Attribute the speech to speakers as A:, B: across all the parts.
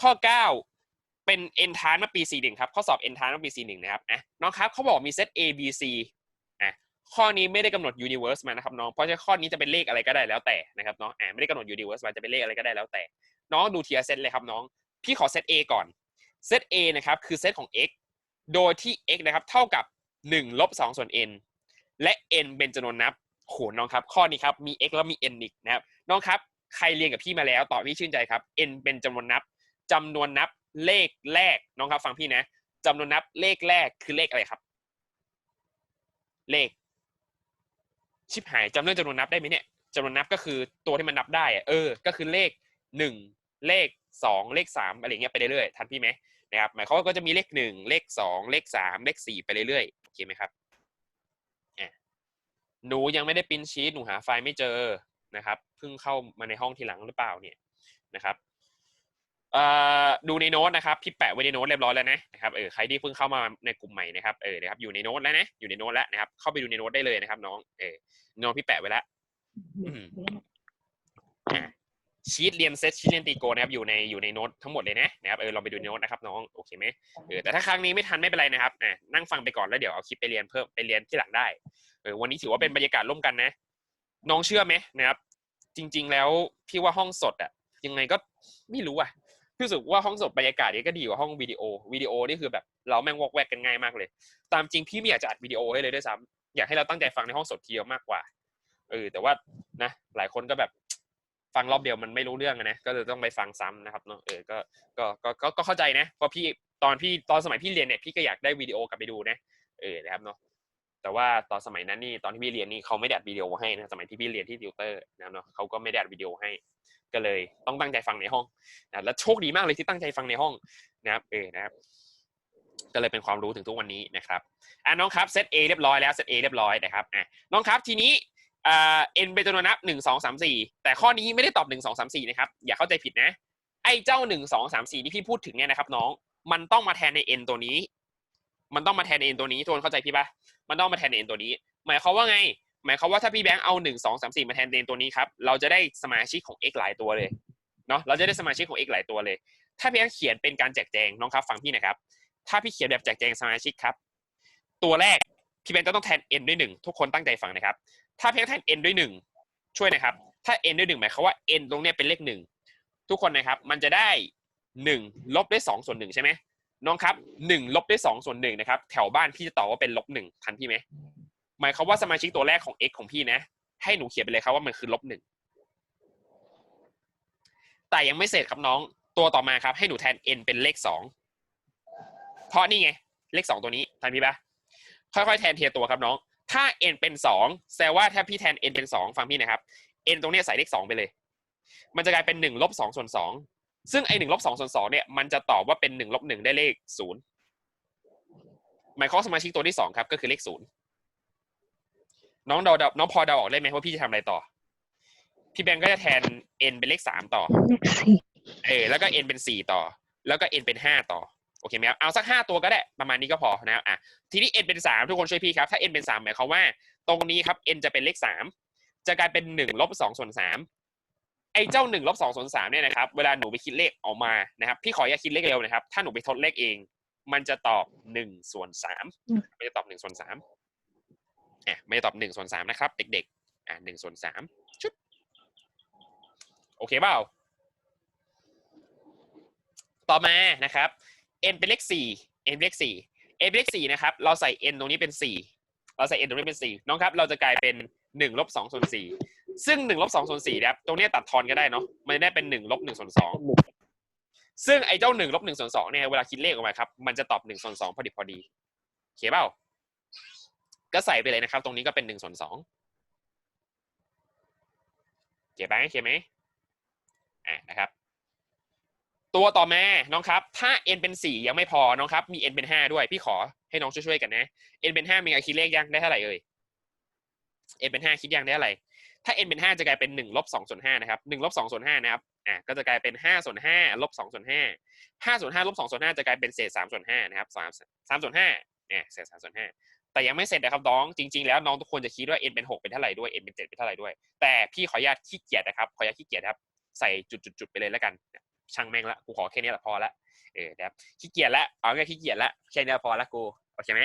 A: ข้อ 9 เป็น n ทานเมื่อปี 41 ครับ ข้อสอบ n ทานเมื่อปี 41 นะครับอะน้องครับเขาบอกมีเซต a b c อะข้อนี้ไม่ได้กำหนด universe มานะครับน้องเพราะฉะนั้นข้อนี้จะเป็นเลขอะไรก็ได้แล้วแต่นะครับน้องอะไม่ได้กำหนด universe มาจะเป็นเลขอะไรก็ได้แล้วแต่ น้องดูทีละเซตเลยครับน้องพี่ขอเซต a ก่อนเซต a นะครับคือเซตของ x โดยที่ x นะครับเท่ากับ1ลบ2ส่วน n และ n เป็นจำนวนนับโหน้องครับ ข้อนี้ครับมี x แล้วมี n อีกนะครับน้องครับใครเรียนกับพี่มาแล้วตอบพี่ชื่นใจครับ n เป็นจำนวนนับ จำนวนนับเลขแรกน้องครับ ฟังพี่นะจำนวนนับเลขแรกคือเลขอะไรครับ เลข ชิบหายจำเรื่องจำนวนนับได้ไหมเนี่ยจำนวนนับก็คือตัวที่มันนับได้เออ ก็คือเลขหนึ่งเลขสองเลขสามอะไรเงี้ยไปเรื่อยๆทันพี่ไหมนะครับหมายความว่าก็จะมีเลขหนึ่งเลขสองเลขสามเลขสี่ไปเรื่อยๆโอเคไหมครับอะหนูยังไม่ได้ปริ้นชีตหนูหาไฟล์ไม่เจอนะครับเพิ่งเข้ามาในห้องทีหลังหรือเปล่าเนี่ยนะครับ ดูในโน้ตนะครับพี่แปะไว้ในโน้ตเรียบร้อยแล้วนะนะครับเออใครที่เพิ่งเข้ามาในกลุ่มใหม่นะครับเออนะครับอยู่ในโน้ตแล้วนะอยู่ในโน้ตแล้วนะครับ เข้าไปดูในโน้ตได้เลยนะครับ น้องเออน้ตพี่แปะไว้แล้วชีตเรียนเซตชีตเรียนตีโกนะครับอยู่ในอยู่ในโน้ตทั้งหมดเลยนะนะครับเออลองไปดูในโน้ตนะครับน้องโอเคไหมเออแต่ถ้าครั้งนี้ไม่ทันไม่เป็นไรนะครับอะนั่งฟังไปก่อนแล้วเดี๋ยวเอาคลิปไปเรียนเพิ่มไปเรียนที่หลังได้เออวันนี้ถือว่าเป็นบรรยากาศร่วมกันนะ น้องเชื่อไหมนะครับ จริง ๆ แล้วพี่ว่าห้องสดอะยังไงก็ไม่รู้อะ พี่รู้สึกว่าห้องสดบรรยากาศนี้ก็ดีกว่าห้องวิดีโอวิดีโอนี่คือแบบเราแม่งวอกแวกกันง่ายมากเลย ตามจริงพี่ไม่อยากจะอัดวิดีโอให้เลยด้วยซ้ำอยากให้เราตั้งใจฟังในห้องสดทีเดียวมากกว่าเออแต่ว่านะหลายคนก็แบบฟังรอบเดียวมันไม่รู้เรื่องนะก็เลยต้องไปฟังซ้ำนะครับเนาะเออก็ก็ก็ก็ก็เข้าใจนะเพราะพี่ตอนพี่ตอนสมัยพี่เรียนเนี่ยพี่ก็อยากได้วิดีโอกลับไปดูนะเออนะครับเนาะ แต่ว่าตอนสมัยนั้นนี่ตอนที่พี่เรียนนี่เขาไม่ได้อัดวิดีโอให้นะสมัยที่พี่เรียนที่ติวเตอร์นะเนาะเขาก็ไม่ได้อัดวิดีโอให้ ก็เลยต้องตั้งใจฟังในห้องนะแล้วโชคดีมากเลยที่ตั้งใจฟังในห้องนะครับเออนะครับก็เลยเป็นความรู้ถึงทุกวันนี้นะครับอะน้องครับเซต A เรียบร้อยแล้วเซต A เรียบร้อยนะครับอะน้องครับทีนี้อ่า n เป็นจำนวนนับหนึ่งสองสามสี่แต่ข้อนี้ไม่ได้ตอบหนึ่งสองสามสี่นะครับอย่าเข้าใจผิดนะไอ้เจ้าหนึ่งสองสามสี่ที่พี่พูดถึงเนี่ยนะครับน้องมันต้องมาแทนใน n ตัวนี้ มันต้องมาแทนใน n ตัวนี้ทุกคนเข้าใจพี่ปะมันต้องมาแทนใน n ตัวนี้ หมายความว่าไง หมายความว่าถ้าพี่แบงค์เอาหนึ่งสองสามสี่มาแทนใน n ตัวนี้ครับเราจะได้สมาชิกของ x หลายตัวเลยเนาะเราจะได้สมาชิกของ x หลายตัวเลย ถ้าพี่แบงค์เขียนเป็นการแจกแจงน้องครับฟังพี่นะครับ ถ้าพี่เขียนแบบแจกแจงสมาชิกครับ ตัวแรกพี่แบงค์จะต้องแทน n ด้วยหนึ่งทุกคนตั้งใจฟังนะครับ ถ้าพียงค์แทน n ด้วยหนึ่งช่วยนะครับ ถ้า n ด้วยหนึ่งหมายความว่า n ตรงเนี้ยเป็นเลขหนึ่งทุกคนนะครับมันจะได้หนึ่งลบด้วยสองส่วนหนึ่งใช่ไหม น้องครับหนึ่งลบด้วยสองส่วนหนึ่งนะครับ แถวบ้านพี่จะตอบว่าเป็นลบหนึ่งทันพี่ไหมหมายความว่าสมาชิกตัวแรกของ x ของพี่นะ ให้หนูเขียนไปเลยครับว่ามันคือลบหนึ่งแต่ยังไม่เสร็จครับน้องตัวต่อมาครับ ให้หนูแทน n เป็นเลขสองเพราะนี่ไง เลขสองตัวนี้ทันพี่ปะค่อยๆแทนเทียตัวครับน้อง ถ้า n เป็นสองแสดงว่าถ้าพี่แทน n เป็นสองฟังพี่นะครับ n ตรงนี้ใส่เลขสองไปเลย มันจะกลายเป็นหนึ่งลบสองส่วนสอง ซึ่งไอหนึ่งลบสองส่วนสองเนี่ยมันจะตอบว่าเป็นหนึ่งลบหนึ่งได้เลขศูนย์หมายความว่าสมาชิกตัวที่สองครับก็คือเลขศูนย์น้องเดาเดาน้องพอเดาออกได้ไหมว่าพี่จะทำอะไรต่อ พี่แบงก์ก็จะแทน n เป็นเลขสามต่อ
B: เลขสี่
A: เออแล้วก็ n เป็นสี่ต่อ แล้วก็ n เป็นห้าต่อโอเคไหมครับเอาสักห้าตัวก็ได้ประมาณนี้ก็พอนะครับอะทีนี้ n เป็นสามทุกคนช่วยพี่ครับถ้า n เป็นสามหมายความว่า ตรงนี้ครับ n จะเป็นเลขสามจะกลายเป็นหนึ่งลบสองส่วนสามไอ้เจ้าหนึ่งลบสองส่วนสามเนี่ยนะครับ เวลาหนูไปคิดเลขออกมานะครับ พี่ขออย่าตคิดเลขเร็วนะครับ ถ้าหนูไปทดเลขเอง มันจะตอบหนึ่งส่วนสามมันจะตอบหนึ่งส่วนสามอะมันจะตอบหนึ่งส่วนสามนะครับ เด็กๆ อะหนึ่งส่วนสามชุดโอเคเปล่า ต่อมานะครับ n เป็นเลขสี่ n เป็นเลขสี่ n เป็นเลขสี่นะครับ เราใส่ n ตรงนี้เป็นสี่เราใส่ n ตรงนี้เป็นสี่น้องครับ เราจะกลายเป็นหนึ่งลบสองส่วนสี่ ซึ่งหนึ่งลบสองส่วนสี่นะครับตรงเนี้ยตัดทอนก็ได้เนาะมันจะได้เป็นหนึ่งลบหนึ่งส่วนสองซึ่งไอ้เจ้าหนึ่งลบหนึ่งส่วนสองเนี่ยเวลาคิดเลขออกมาครับมันจะตอบหนึ่งส่วนสองพอดีพอดีโอเคเปล่าก็ใส่ไปเลยนะครับ ตรงนี้ก็เป็นหนึ่งส่วนสองเขียนไปเขียนไหมอะนะครับ ตัวต่อมาน้องครับ ถ้า n เป็นสี่ยังไม่พอน้องครับ มี n เป็นห้าด้วยพี่ขอให้น้องช่วยๆกันนะ n เป็นห้ามีใครคิดเลขยังได้เท่าไหร่เอ่ย n เป็นห้าคิดยังได้เท่าไหร่ ถ้า n เป็นห้าจะกลายเป็นหนึ่งลบสองส่วนห้านะครับหนึ่งลบสองส่วนห้านะครับอะก็จะกลายเป็นห้าส่วนห้าลบสองส่วนห้าห้าส่วนห้าลบสองส่วนห้าจะกลายเป็นเศษสามส่วนห้านะครับสามสามส่วนห้าเนี่ยเศษสามส่วนห้าแต่ยังไม่เสร็จนะครับน้องจริง ๆ แล้วน้องทุกคนจะคิดว่า n เป็นหกเป็นเท่าไหร่ด้วย n เป็นเจ็ดเป็นเท่าไหร่ด้วย แต่พี่ขออนุญาตขี้เกียจนะครับขออนุญาตขี้เกียจครับใส่จุดๆไปเลยแล้วกันช่างแม่งละกูขอแค่นี้ละพอละเออนะครับขี้เกียจละเอาแค่ขี้เกียจละแค่นี้พอละกูโอเคไหม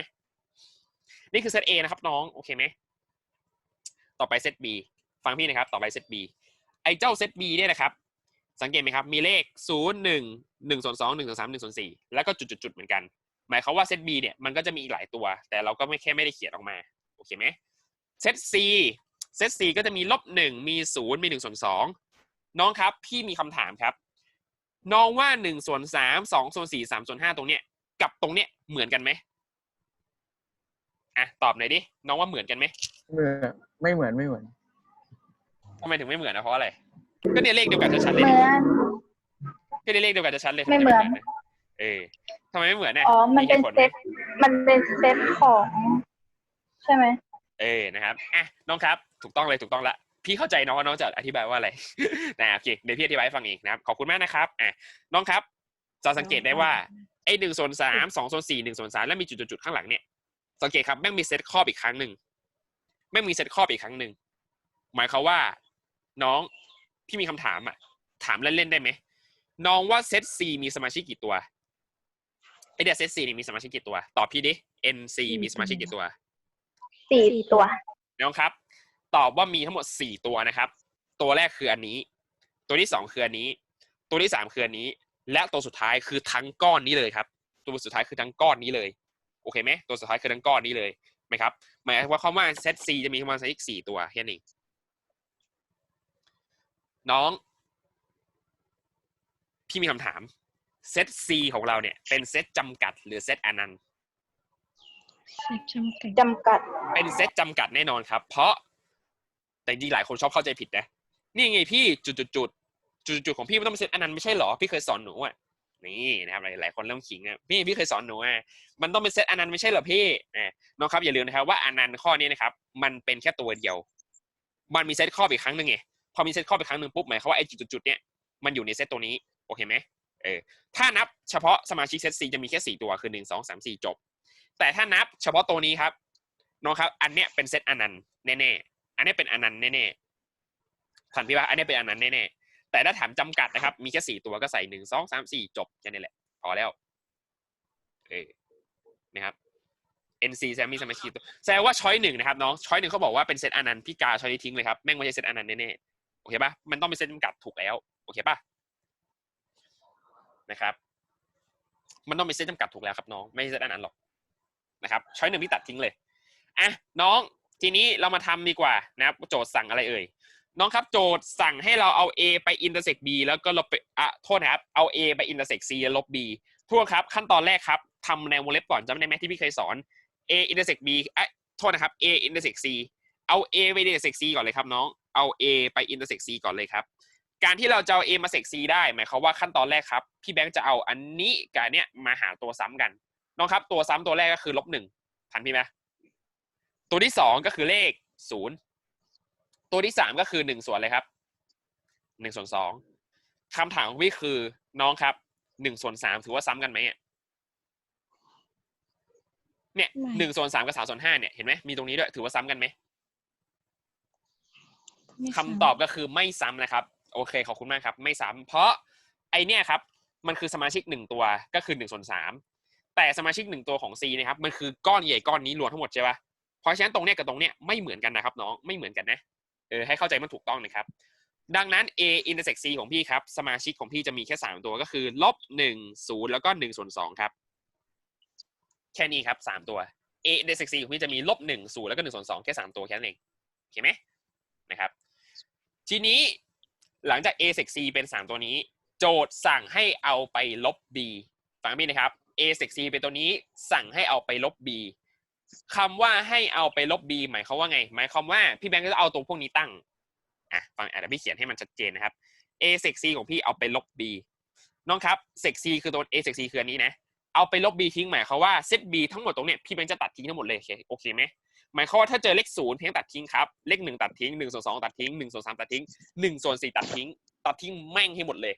A: นี่คือเซต A นะครับน้องโอเคไหมต่อไปเซต B ฟังพี่นะครับ ต่อไปเซต B ไอ้เจ้าเซต B เนี่ยนะครับ สังเกตไหมครับ มีเลขศูนย์หนึ่งหนึ่งส่วนสองหนึ่งส่วนสามหนึ่งส่วนสี่แล้วก็จุดๆเหมือนกัน หมายความว่าเซต B เนี่ยมันก็จะมีอีกหลายตัว แต่เราก็ไม่แค่ไม่ได้เขียนออกมา โอเคไหมเซต C เซต C ก็จะมีลบหนึ่งมีศูนย์มีหนึ่งส่วนสองน้องครับ พี่มีคำถามครับ น้องว่าหนึ่งส่วนสามสองส่วนสี่สามส่วนห้าตรงเนี้ยกับตรงเนี้ยเหมือนกันไหมอะตอบหน่อยดิ น้องว่าเหมือนกันไหม
B: ไม่เหมือนไม่เหมือนำ
A: ไมถึงไม่เหมือนนะเพราะอะไร ก็เนี่ยเลขเดียวกันชัดๆ
C: เห
A: เลย
C: มื
A: ดิ
C: อน
A: ก็เนี่ยเลขเดียวกันชัดๆเลย
C: ไม่เหมือน
A: ทำะเออทำไมไม่เหมือนเนี่ย
C: อ๋อ มันเป็น
A: หตุผลไห
C: เซต มันเป็นเซตของ ใช่ไหม
A: เออ นะครับอะน้องครับ ถูกต้องเลยถูกต้องละพี่เข้าใจน้องว่าน้องจะอธิบายว่าอะไร นะโอเคเดี๋ยวพี่อธิบายให้ฟังเองนะครับ ขอบคุณมากนะครับอะน้องครับ จะสังเกตได้ว่าไอ้หนึ่งส่วนสามสองส่วนสี่หนึ่งส่วนสามแล้วมีจุดๆๆข้างหลังเนี่ย สังเกตครับแม่งมีเซตครอบอีกครั้งหนึ่งแม่งมีเซตครอบอีกครั้งหนึ่งหมายความว่า น้องพี่มีคำถามอะ ถามเล่นๆได้ไหมน้องว่าเซต C มีสมาชิกกี่ตัวไอเดียเซต C นี่มีสมาชิกกี่ตัว ตอบพี่ดิ NC มีสมาชิกกี่ตัว
C: สี่ตัว
A: น้องครับ ตอบว่ามีทั้งหมดสี่ตัวนะครับ ตัวแรกคืออันนี้ ตัวที่สองคืออันนี้ ตัวที่สามคืออันนี้ และตัวสุดท้ายคือทั้งก้อนนี้เลยครับ ตัวสุดท้ายคือทั้งก้อนนี้เลยโอเคไหมตัวสุดท้ายคือทั้งก้อนนี้เลยไหมครับหมายความว่าเซต C จะมีประมาณสักสี่ตัวแค่นี้ น้องพี่มีคำถามเซต C ของเราเนี่ย เป็นเซตจำกัด หรือเซตอนันต์
D: เซ็ตจำกัด
C: จำกัด
A: เป็นเซตจำกัดแน่นอนครับ เพราะแต่จริงๆหลายคนชอบเข้าใจผิดนะ นี่ไงพี่จุดจุดจุดจุดจุดๆๆของพี่มันต้องเป็นเซตอันนั้นไม่ใช่เหรอ พี่เคยสอนหนูอะนี่นะครับหลายหลายคนเริ่มขิงอะพี่พี่เคยสอนหนูอะมันต้องเป็นเซตอันนั้นไม่ใช่เหรอพี่อะน้องครับอย่าลืมนะครับว่าอันนั้นข้อนี้นะครับ มันเป็นแค่ตัวเดียว มันมีเซตข้ออีกครั้งหนึ่งไง พอมีเซตข้ออีกครั้งหนึ่งปุ๊บหมายความว่าไอ้จุดๆเนี่ยมันอยู่ในเซตตัวนี้โอเคไหมเออถ้านับเฉพาะสมาชิกเซต C จะมีแค่สี่ตัวคือหนึ่งสองสามสี่จบ แต่ถ้านับเฉพาะตัวนี้ครับน้องครับ อันเนี้ยเป็นเซตอนันต์แน่ๆอันเนี้ยเป็นอนันต์แน่ๆทันพี่ว่าอันเนี้ยเป็นอนันต์แน่ๆแต่ถ้าถามจำกัดนะครับ มีแค่สี่ตัวก็ใส่หนึ่งสองสามสี่จบแค่นี้แหละ พอแล้วเออนะครับ NC แซมมีสมาชิกตัวแสดงว่าช้อยหนึ่งนะครับน้องช้อยหนึ่งเขาบอกว่าเป็นเซตอนันต์พี่กาช้อยนี้ทิ้งเลยครับแม่งไม่ใช่เซตอนันต์แน่ๆ โอเคปะมันต้องเป็นเซตจำกัดถูกแล้ว โอเคปะนะครับ มันต้องเป็นเซตจำกัดถูกแล้วครับน้อง ไม่ใช่เซตอนันหรอกนะครับ ช้อยหนึ่งพี่ตัดทิ้งเลย อะน้องทีนี้เรามาทำดีกว่านะครับโจทย์สั่งอะไรเอ่ย น้องครับโจทย์สั่งให้เราเอา A ไป intersect B แล้วก็ลบไปอะโทษนะครับ เอา A ไป intersect C แล้วลบ B ทั่วครับ ขั้นตอนแรกครับทำในวงเล็บก่อนจำได้ไหมที่พี่เคยสอน A intersect B อ้ยโทษนะครับ A intersect C เอา A ไป intersect C ก่อนเลยครับน้อง เอา A ไป intersect C ก่อนเลยครับ การที่เราจะเอา A มา sec C ได้หมายความว่าขั้นตอนแรกครับ พี่แบงค์จะเอาอันนี้กับอันเนี้ยมาหาตัวซ้ำกันน้องครับ ตัวซ้ำตัวแรกก็คือลบหนึ่งทันพี่ไหมตัวที่สองก็คือเลขศูนย์ตัวที่สามก็คือหนึ่งส่วนเลยครับหนึ่งส่วนสองคำถามของพี่คือน้องครับหนึ่งส่วนสามถือว่าซ้ำกันไหมอะเนี่ย
D: ไม่
A: หนึ่งส่วนสามกับสามส่วนห้าเนี่ยเห็นไหมมีตรงนี้ด้วยถือว่าซ้ำกันไหม
D: ไม่
A: คำตอบก็คือไม่ซ้ำนะครับ โอเคขอบคุณมากครับ ไม่ซ้ำเพราะไอเนี่ยครับมันคือสมาชิกหนึ่งตัวก็คือหนึ่งส่วนสามแต่สมาชิกหนึ่งตัวของ C นะครับมันคือก้อนใหญ่ก้อนนี้รวมทั้งหมดใช่ปะเพราะฉะนั้นตรงเนี้ยกับตรงเนี้ยไม่เหมือนกันนะครับน้องไม่เหมือนกันนะเออให้เข้าใจมันถูกต้องนะครับ ดังนั้น A intersect C ของพี่ครับ สมาชิกของพี่จะมีแค่สามตัวก็คือลบหนึ่งศูนย์แล้วก็หนึ่งส่วนสองครับ แค่นี้ครับสามตัว A intersect C ของพี่จะมีลบหนึ่งศูนย์แล้วก็หนึ่งส่วนสองแค่สามตัวแค่นั้นเองโอเคไหมนะครับ ทีนี้หลังจาก a sec c เป็น 3 ตัวนี้ โจทย์สั่งให้เอาไปลบ b ฟังพี่นะครับ a sec c เป็นตัวนี้สั่งให้เอาไปลบ b คำว่าให้เอาไปลบ b หมายความว่าไง หมายความว่าพี่แบงค์ก็จะเอาตัวพวกนี้ตั้งอะฟังอะเดี๋ยวพี่เขียนให้มันชัดเจนนะครับ a sec c ของพี่เอาไปลบ b น้องครับ sec c คือตัว a sec c คืออันนี้นะเอาไปลบ b ทิ้งหมายความว่าเซต b ทั้งหมดตรงเนี้ยพี่แบงค์จะตัดทิ้งทั้งหมดเลยโอเคไหม หมายความว่าถ้าเจอเลขศูนย์เพียงตัดทิ้งครับเลขหนึ่งตัดทิ้งหนึ่งส่วนสองตัดทิ้งหนึ่งส่วนสามตัดทิ้งหนึ่งส่วนสี่ตัดทิ้ง ตัดทิ้งแม่งให้หมดเลย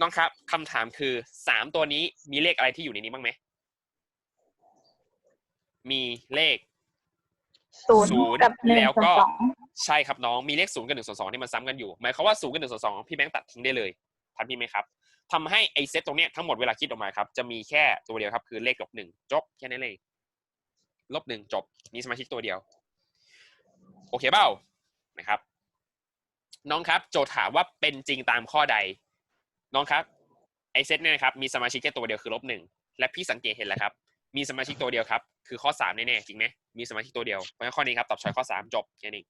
A: น้องครับคำถามคือสามตัวนี้มีเลขอะไรที่อยู่ในนี้บ้างไหมมีเลข
C: ศูนย์
A: ศูนย์
C: กับหนึ่ง
A: แล้ว
C: ส่วน
A: ก็
C: สอง
A: ใช่ครับน้องมีเลขศูนย์กับหนึ่งส่วนสองที่มันซ้ำกันอยู่ หมายความว่าศูนย์กับหนึ่งส่วนสองพี่แบงค์ตัดทิ้งได้เลยทันพี่ไหมครับทำให้ไอเซตตรงเนี้ยทั้งหมดเวลาคิดออกมาครับจะมีแค่ตัวเดียวครับคือเลขลบหนึ่งจบแค่นั้นเลย ลบหนึ่งจบมีสมาชิกตัวเดียว โอเคเปล่านะครับ น้องครับโจทย์ถามว่าเป็นจริงตามข้อใด น้องครับไอเซตเนี่ยนะครับมีสมาชิกแค่ตัวเดียวคือลบหนึ่งและพี่สังเกตเห็นแล้วครับ มีสมาชิกตัวเดียวครับ คือข้อสามแน่ๆจริงไหมมีสมาชิกตัวเดียวเพราะฉะนั้นข้อนี้ครับตอบช้อยข้อสามจบแค่นี้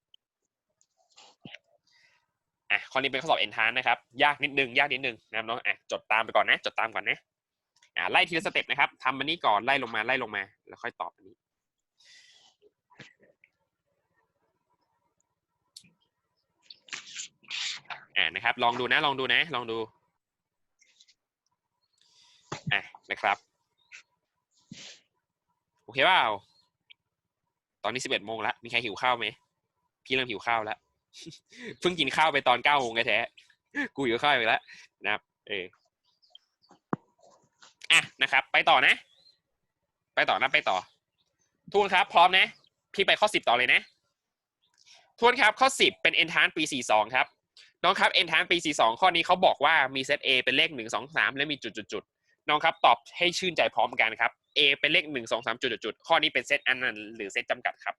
A: อะข้อนี้เป็นข้อสอบเอนทานนะครับ ยากนิดนึงยากนิดนึงนะครับน้องอะจดตามไปก่อนนะ จดตามก่อนนะอะไล่ทีละสเต็ปนะครับทำมันนี้ก่อนไล่ลงมาไล่ลงมา แล้วค่อยตอบอันนี้ อ่านะครับ ลองดูนะลองดูนะ ลองดูอะนะครับ โอเคเปล่าตอนนี้สิบเอ็ดโมงแล้วมีใครหิวข้าวไหมพี่เริ่มหิวข้าวแล้วเพิ่งกินข้าวไปตอนเก้าโมงแท้กูหิวข้าวอีกแล้วนะครับ เอออะนะครับ ไปต่อนะ ไปต่อนะไปต่อ ทุกคนครับ พร้อมนะ พี่ไปข้อสิบต่อเลยนะทุกคนครับ ข้อสิบเป็น entrance ปีสี่สองครับ น้องครับ entrance ปีสี่สองข้อนี้เขาบอกว่ามีเซต A เป็นเลขหนึ่งสองสามและมีจุดจุดจุดๆน้องครับตอบให้ชื่นใจพร้อมกันครับ A เป็นเลขหนึ่งสองสามจุดจุดๆข้อนี้เป็นเซตอนันต์หรือเซตจำกัดครับ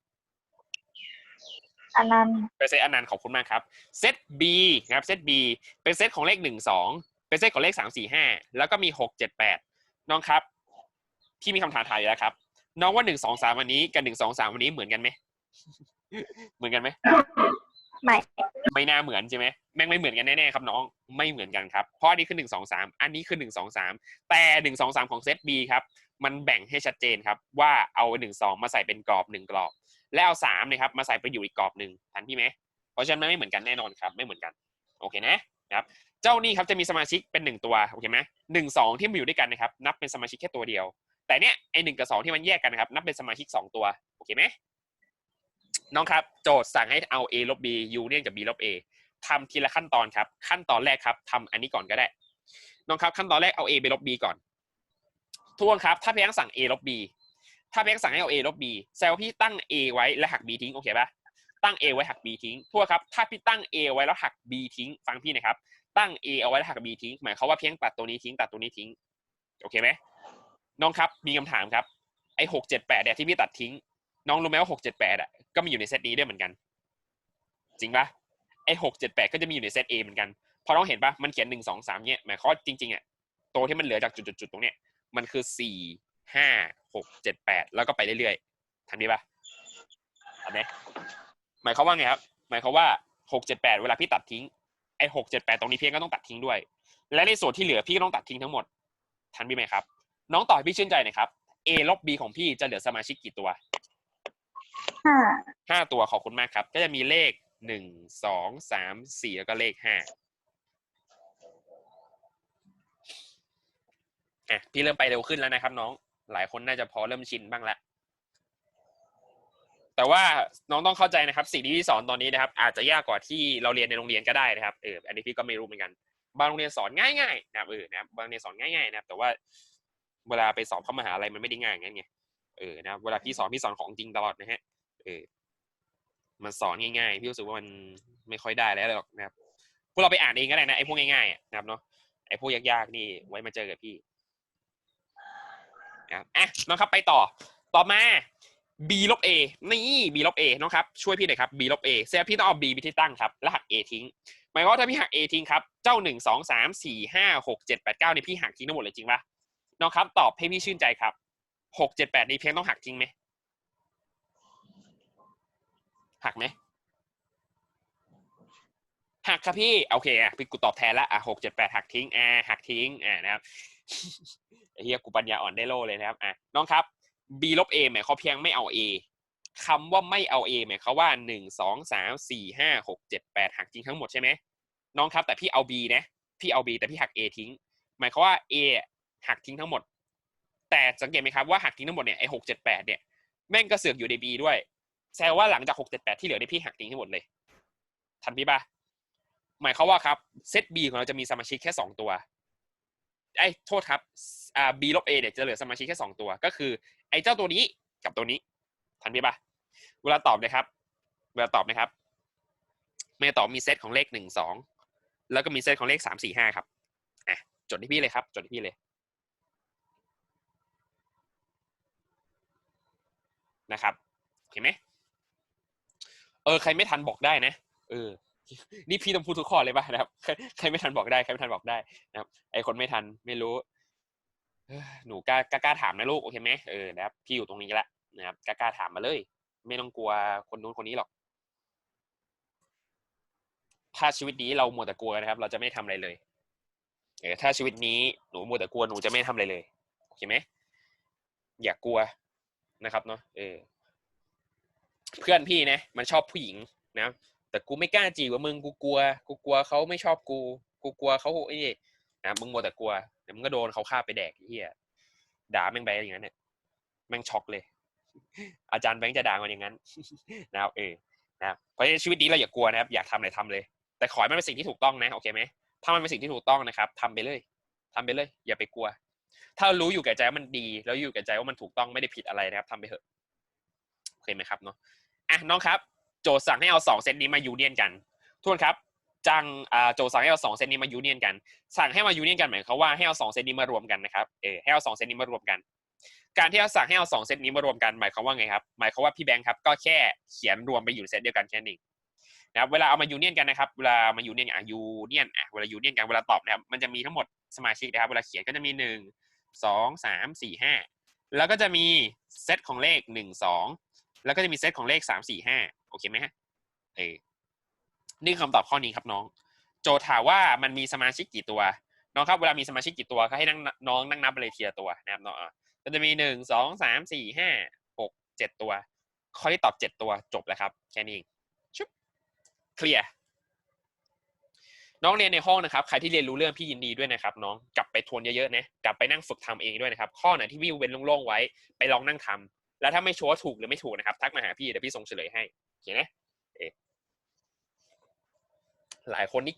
C: อันนั้นต์
A: เป็นเซตอนันต์ขอบคุณมากครับ เซต B นะครับ เซต B เป็นเซตของเลขหนึ่งสองเป็นเซตของเลขสามสี่ห้าแล้วก็มีหกเจ็ดแปดน้องครับที่มีคำถามถ่ายอยู่แล้วครับ น้องว่าหนึ่งสองสามวันนี้กับหนึ่งสองสามวันนี้เหมือนกันไหม เหมือนกันไหม
C: ไม่
A: ไม่น่าเหมือนใช่ไหม แม่งไม่เหมือนกันแน่ๆครับน้องไม่เหมือนกันครับเพราะอันนี้คือหนึ่งสองสามอันนี้คือหนึ่งสองสามแต่หนึ่งสองสามของเซต B ครับมันแบ่งให้ชัดเจนครับ ว่าเอาหนึ่งสองมาใส่เป็นกรอบหนึ่งกรอบ แล้วเอาสามนะครับมาใส่ไปอยู่อีกกรอบหนึ่งทันพี่ไหมเพราะฉะนั้นไม่เหมือนกันแน่นอนครับ ไม่เหมือนกันโอเคนะครับเจ้านี่ครับจะมีสมาชิกเป็นหนึ่งตัวโอเคไหมหนึ่งสองที่มาอยู่ด้วยกันนะครับนับเป็นสมาชิกแค่ตัวเดียว แต่เนี้ยไอหนึ่งกับสองที่มันแยกกันนะครับนับเป็นสมาชิกสองตัวโอเคไหมน้องครับโจทย์สั่งให้เอา A ลบ B ยูเนียนกับ B ลบ A ทำทีละขั้นตอนครับ ขั้นตอนแรกครับทำอันนี้ก่อนก็ได้น้องครับขั้นตอนแรกเอา A ไปลบ B ก่อนทุกคนครับ ถ้าพี่ยังสั่ง A ลบ B ถ้าพี่ยังสั่งให้เอา A ลบ B แซวาพี่ตั้ง A ไว้และหัก B ทิ้งโอเคปะตั้ง A ไว้หัก B ทิ้งทั่วครับถ้าพี่ตั้ง A ไว้แล้วหัก B ทิ้งฟังพี่นะครับ ตั้ง A เอาไว้แล้วหัก B ทิ้งหมายความว่าเพียงตัดตัวนี้ทิ้งตัดตัวนี้ทิ้งโอเคไหมน้องครับมีคำถามครับไอ้หกเจ็ดแปดเนี่ยที่พี่ตัดทิ้ง น้องรู้ไหมว่าหกเจ็ดแปดอะก็มีอยู่ในเซตนี้ด้วยเหมือนกัน จริงปะ อ้หกเจ็ดแปดก็จะมีอยู่ในเซต A เหมือนกันพอน้องเห็นปะมันเขียนหนึ่งสองสามเนี่ยหมายความว่าจริงๆอะตัวที่มันเหลือจากจุดๆๆตรงเนี้ยมันคือสี่ห้าหกเจ็ดแปดแล้วก็ไปเรื่อยๆทันดีปะทันไหมหมายความว่าไงครับ หมายความว่าหกเจ็ดแปดเวลาพี่ตัดทิ้งไอ้หกเจ็ดแปดตรงนี้พี่ก็ต้องตัดทิ้งด้วย และในส่วนที่เหลือพี่ก็ต้องตัดทิ้งทั้งหมด ทันพี่ไหมครับ น้องต่อให้พี่ชื่นใจหน่อยครับ A ลบ B ของพี่จะเหลือสมาชิกกี่ตัว
C: ห้า
A: ห้าตัวขอบคุณมากครับ ก็จะมีเลข หนึ่งสองสามสี่แล้วก็เลขห้าอะพี่เริ่มไปเร็วขึ้นแล้วนะครับน้อง หลายคนน่าจะพอเริ่มชินบ้างแล้วแต่ว่าน้องต้องเข้าใจนะครับสิ่งที่พี่สอนตอนนี้นะครับ อาจจะยากกว่าที่เราเรียนในโรงเรียนก็ได้นะครับเอออันนี้พี่ก็ไม่รู้เหมือนกัน บางโรงเรียนสอนง่ายๆนะครับเออนะครับบางโรงเรียนสอนง่ายๆนะครับ แต่ว่าเวลาไปสอบเข้ามหาลัยมันไม่ได้ง่ายอย่างนั้นไงเออนะครับเวลาพี่สอนพี่สอนของจริงตลอดนะฮะเออ มันสอนง่ายๆพี่รู้สึกว่ามันไม่ค่อยได้แล้วหรอกนะครับพวกเราไปอ่านเองก็ได้นะไอ้พวกง่ายๆนะครับเนาะไอ้พวกยากๆนี่ไว้มาเจอกับพี่นะครับอะน้องครับไปต่อ ต่อมา b ลบ a นี่ b ลบ a น้องครับช่วยพี่หน่อยครับ b ลบ a เซฟพี่ต้องเอา b ไปที่ตั้งครับแล้วหัก a ทิ้งหมายความว่าถ้าพี่หัก a ทิ้งครับเจ้าหนึ่งสองสามสี่ห้าหกเจ็ดแปดเก้านี่พี่หักทิ้งทั้งหมดเลยจริงปะน้องครับตอบให้พี่ชื่นใจครับหกเจ็ดแปดนี่เพียงต้องหักทิ้งไหม หักไหมหักครับพี่ โอเคอะพี่กูตอบแทนละอะหกเจ็ดแปดหักทิ้งอ่าหักทิ้งอ่านะครับเฮียกูปัญญาอ่อนได้โลเลยนะครับอะน้องครับ b ลบ a หมายควาเพียงไม่เอา a คำว่าไม่เอา a หมายควาว่าหนึ่งสองสามสี่ห้าหกเจ็ดแปดหักทิ้งทั้งหมดใช่ไหมน้องครับ แต่พี่เอา b นะพี่เอา b แต่พี่หัก a ทิ้ง หมายควาว่า a หักทิ้งทั้งหมด แต่สังเกตไหมครับว่าหักทิ้งทั้งหมดเนี่ยไอหกเจ็ดแปดเนี่ยแม่งก็เสือกอยู่ใน b ด้วย แสดงว่าหลังจากหกเจ็ดแปดที่เหลือเนี่ยพี่หักทิ้งทั้งหมดเลย ทันพี่ปะหมายควาว่าครับเซต B ของเราจะมีสมาชิกแค่สองตัวไอ้โทษครับอ่า B ลบ A เนี่ยจะเหลือสมาชิกแค่สองตัว ก็คือ ไอ้เจ้าตัวนี้กับตัวนี้ ทันพี่ปะเวลาตอบนะครับ เวลาตอบนะครับเมื่อตอบมีเซตของเลขหนึ่งสองแล้วก็มีเซตของเลขสามสี่ห้าครับจดที่พี่เลยครับ จดที่พี่เลยนะครับ เห็นไหม เออใครไม่ทันบอกได้นะเออนี่พี่ต้องพูดทุกข้อเลยป่ะนะครับใครไม่ทันบอกได้ใครไม่ทันบอกได้นะครับ ไอคนไม่ทันไม่รู้หนูกล้ากล้าถามนะลูกโอเคไหมเออนะครับพี่อยู่ตรงนี้ละนะครับกล้ากล้าถามมาเลย ไม่ต้องกลัวคนนู้นคนนี้หรอกถ้าชีวิตนี้เรามัวแต่กลัวนะครับ เราจะไม่ทำอะไรเลยเออถ้าชีวิตนี้หนูมัวแต่กลัวหนูจะไม่ทำอะไรเลยโอเคไหมอย่ากกลัวนะครับเนาะเออ เพื่อนพี่นะ มันชอบผู้หญิงนะ แต่กูไม่กล้าจีบว่ามึงกูกลัว กูกลัวเขาไม่ชอบกู กูกลัวเขาไอ้นี่นะมึงมัวแต่กลัวเดี๋ยวมึงก็โดนเขาฆ่าไปแดกเฮียด่าแม่งไปอย่างนั้นเนี่ยแม่งช็อกเลย อาจารย์แบงค์จะด่ามันอย่างนั้นนะครับเออนะเพราะฉะนั้นชีวิตนี้เราอย่ากลัวนะครับ อยากทำอะไรทำเลย แต่ขอให้มันเป็นสิ่งที่ถูกต้องนะโอเคไหมถ้ามันเป็นสิ่งที่ถูกต้องนะครับทำไปเลยทำไปเลย อย่าไปกลัว ถ้ารู้อยู่แก่ใจว่ามันดี แล้วอยู่แก่ใจว่ามันถูกต้องไม่ได้ผิดอะไรนะครับทำไปเถอะโอเคไหมครับเนาะ อะน้องครับ โจสั่งให้เอาสองเซตนี้มายูเนียนกันทุกคนครับจังอ่าโจสั่งให้เอาสองเซตนี้มายูเนียนกัน สั่งให้มายูเนียนกันหมายความว่าให้เอาสองเซตนี้มารวมกันนะครับเออให้เอาสองเซตนี้มารวมกัน การที่เราสั่งให้เอาสองเซตนี้มารวมกันหมายความว่าไงครับหมายความว่าพี่แบงค์ครับก็แค่เขียนรวมไปอยู่เซตเดียวกันแค่นั้นเองนะครับเวลาเอามายูเนียนกันนะครับเวลามายูเนียนอะยูเนียนอะเวลายูเนียนกันเวลาตอบนะครับมันจะมีทั้งหมดสมาชิกนะครับเวลาเขียนก็จะมีหนึ่งสองสามสี่ห้าแล้วก็จะมีเซตของเลขหนึ่งสอง แล้วก็จะมีเซตของเลขสามสี่ห้าโอเคไหมฮะเออนี่คือคำตอบข้อนี้ครับน้อง โจทย์ถามว่ามันมีสมาชิกกี่ตัว น้องครับเวลามีสมาชิกกี่ตัวก็ให้นั่งน้องนั่งนับเลยทีละตัวนะครับน้องก็จะมีหนึ่งสองสามสี่ห้าหกเจ็ดตัว ข้อที่ตอบเจ็ดตัวจบแล้วครับ แค่นี้เองชุบเคลียร์น้องเรียนในห้องนะครับ ใครที่เรียนรู้เรื่องพี่ยินดีด้วยนะครับ น้องกลับไปทวนเยอะๆนะกลับไปนั่งฝึกทำเองด้วยนะครับ ข้อไหนที่วิวเว้นโล่งๆไว้ ไปลองนั่งทำ แล้วถ้าไม่ชัวร์ถูกหรือไม่ถูกนะครับ ทักมาหาพี่เดี๋ยวพี่ส่งเฉลยให้โอเคนะหลายคนนี่